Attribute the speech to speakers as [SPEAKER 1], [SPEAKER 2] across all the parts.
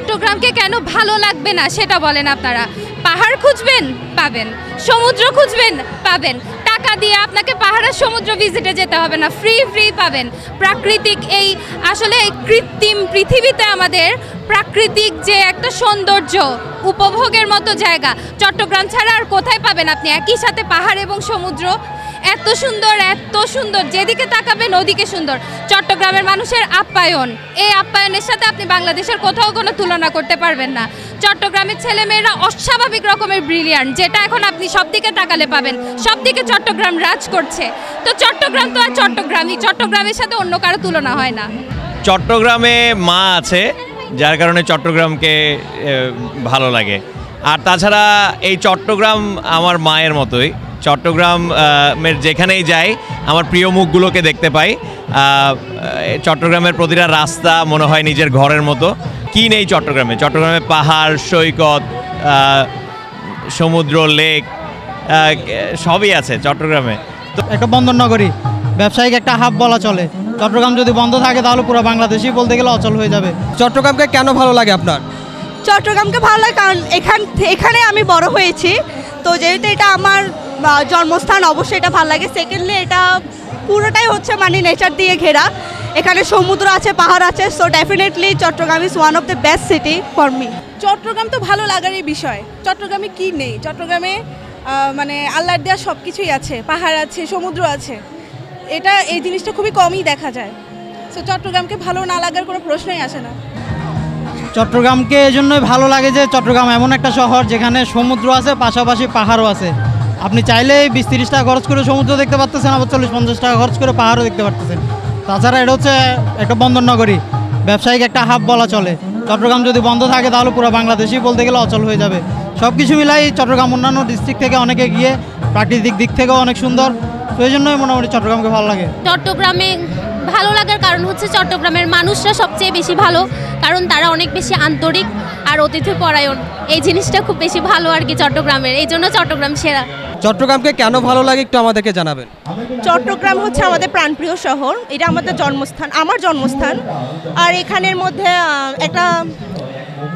[SPEAKER 1] চট্টগ্রামকে কেন ভালো লাগবে না সেটা বলেন আপনারা। পাহাড় খুঁজবেন, পাবেন। সমুদ্র খুঁজবেন, পাবেন। টাকা দিয়ে আপনাকে পাহাড়ের সমুদ্র ভিজিটে যেতে হবে না, ফ্রি ফ্রি পাবেন। প্রাকৃতিক এই আসলে কৃত্রিম পৃথিবীতে আমাদের প্রাকৃতিক যে একটা সৌন্দর্য উপভোগের মতো জায়গা। চট্টগ্রাম ছাড়া আর কোথায় পাবেন আপনি? একই সাথে পাহাড় এবং সমুদ্র। এত সুন্দর এত সুন্দর। যেদিকে তাকাবেন, ওদিকে সুন্দর। চট্টগ্রামের মানুষের আপ্যায়ন। এই আপ্যায়নের সাথে আপনি বাংলাদেশের কোথাও কোনো তুলনা করতে পারবেন না। চট্টগ্রামের ছেলেমেয়েরা অস্বাভাবিক রকমের ব্রিলিয়ান্ট যেটা এখন আপনি সব দিকে তাকালে পাবেন। সব দিকে চট্টগ্রাম রাজ করছে। তো চট্টগ্রাম তো আর চট্টগ্রামই। চট্টগ্রামের সাথে অন্য কারও তুলনা হয় না।
[SPEAKER 2] চট্টগ্রামে মা আছে। যার কারণে চট্টগ্রামকে ভালো লাগে। আর তাছাড়া এই চট্টগ্রাম আমার মায়ের মতোই। চট্টগ্রাম যেখানেই যাই, আমার প্রিয় মুখগুলোকে দেখতে পাই। চট্টগ্রামের প্রতিটা রাস্তা মনে হয় নিজের ঘরের মতো। কি নেই চট্টগ্রামে? চট্টগ্রামে পাহাড়, সৈকত সমুদ্র, লেক সবই আছে চট্টগ্রামে। তো
[SPEAKER 3] একটা বন্দর নগরী। ব্যবসায়িক একটা হাব বলা চলে। চট্টগ্রাম যদি বন্ধ থাকে তাহলে পুরো বাংলাদেশই বলতে গেলে অচল হয়ে যাবে।
[SPEAKER 4] চট্টগ্রামকে কেন ভালো লাগে আপনার?
[SPEAKER 5] চট্টগ্রামকে ভালো লাগে কারণ এখান এখানে আমি বড় হয়েছি। তো যেহেতু এটা আমার জন্মস্থান অবশ্যই এটা ভালো লাগে। সেকেন্ডলি এটা পুরোটাই হচ্ছে মানে নেচার দিয়ে ঘেরা। এখানে সমুদ্র আছে পাহাড় আছে so definitely Chattogram is one of the best city for me
[SPEAKER 6] Chattogram তো ভালো লাগারই বিষয়। চট্টগ্রামে কি নেই? চট্টগ্রামে মানে আল্লাহর দেওয়া সব কিছুই আছে। পাহাড় আছে সমুদ্র আছে। এটা, এই জিনিসটা খুবই কমই দেখা যায়। সো চট্টগ্রামকে ভালো না লাগার কোনো প্রশ্নই আসে না।
[SPEAKER 3] চট্টগ্রামকে এই জন্যই ভালো লাগে যে চট্টগ্রাম এমন একটা শহর যেখানে সমুদ্র আছে, পাশাপাশি পাহাড়ও আছে। আপনি চাইলেই বিশ তিরিশ টাকা খরচ করে সমুদ্র দেখতে পারতেছেন, আবার চল্লিশ পঞ্চাশ টাকা খরচ করে পাহাড়ও দেখতে পারতেছেন। তাছাড়া এটা হচ্ছে একটা বন্দর নগরী। ব্যবসায়িক একটা হাব বলা চলে। চট্টগ্রাম যদি বন্ধ থাকে, তাহলে পুরো বাংলাদেশই বলতে গেলে অচল হয়ে যাবে। সব কিছু মিলাই চট্টগ্রাম অন্যান্য ডিস্ট্রিক্ট থেকে অনেকে গিয়ে প্রাকৃতিক দিক থেকেও অনেক সুন্দর। তো এই জন্যই মোটামুটি চট্টগ্রামকে ভালো লাগে।
[SPEAKER 1] চট্টগ্রামে ভালো লাগার কারণ হচ্ছে চট্টগ্রামের মানুষরা সবচেয়ে বেশি ভালো কারণ তারা অনেক বেশি আন্তরিক আর অতিথি পরায়ণ। এই জিনিসটা খুব বেশি ভালো আর কি চট্টগ্রামের। এই জন্য চট্টগ্রাম সেরা।
[SPEAKER 4] চট্টগ্রামকে কেন ভালো লাগে একটু আমাদেরকে জানাবেন।
[SPEAKER 5] চট্টগ্রাম হচ্ছে আমাদের প্রাণপ্রিয় শহর। এটা আমাদের জন্মস্থান আমার জন্মস্থান। আর এখানের মধ্যে একটা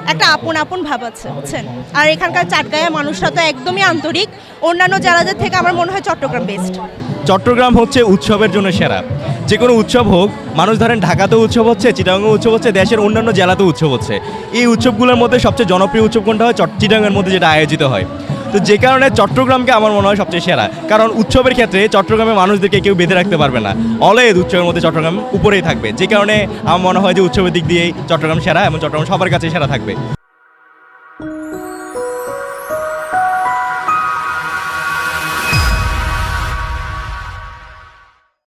[SPEAKER 5] একটা আপন আপন ভাব আছে, বুঝছেন? আর এখানকার চাটগায়া মানুষরা তো একদমই আন্তরিক। অন্যান্য জেলাদের থেকে আমার মনে হয় চট্টগ্রাম বেস্ট
[SPEAKER 7] চট্টগ্রাম হচ্ছে উৎসবের জন্য সেরা। যে কোনো উৎসব হোক, মানুষ ধরেন ঢাকাতেও উৎসব হচ্ছে চিটাগাংয়ে উৎসব হচ্ছে, দেশের অন্যান্য জেলাতেও উৎসব হচ্ছে। এই উৎসবগুলোর মধ্যে সবচেয়ে জনপ্রিয় উৎসব কোনটা হয়? চট- চিটাগাংয়ের মধ্যে যেটা আয়োজিত হয়। তো যে কারণে চট্টগ্রামকে আমার মনে হয় সবচেয়ে সেরা। কারণ উৎসবের ক্ষেত্রে চট্টগ্রামের মানুষদেরকে কেউ বেঁধে রাখতে পারবে না। অলয়েদ উৎসবের মধ্যে চট্টগ্রাম উপরেই থাকবে। যে কারণে আমার মনে হয় যে উৎসবের দিক দিয়েই চট্টগ্রাম সেরা এবং চট্টগ্রাম সবার কাছে সেরা থাকবে।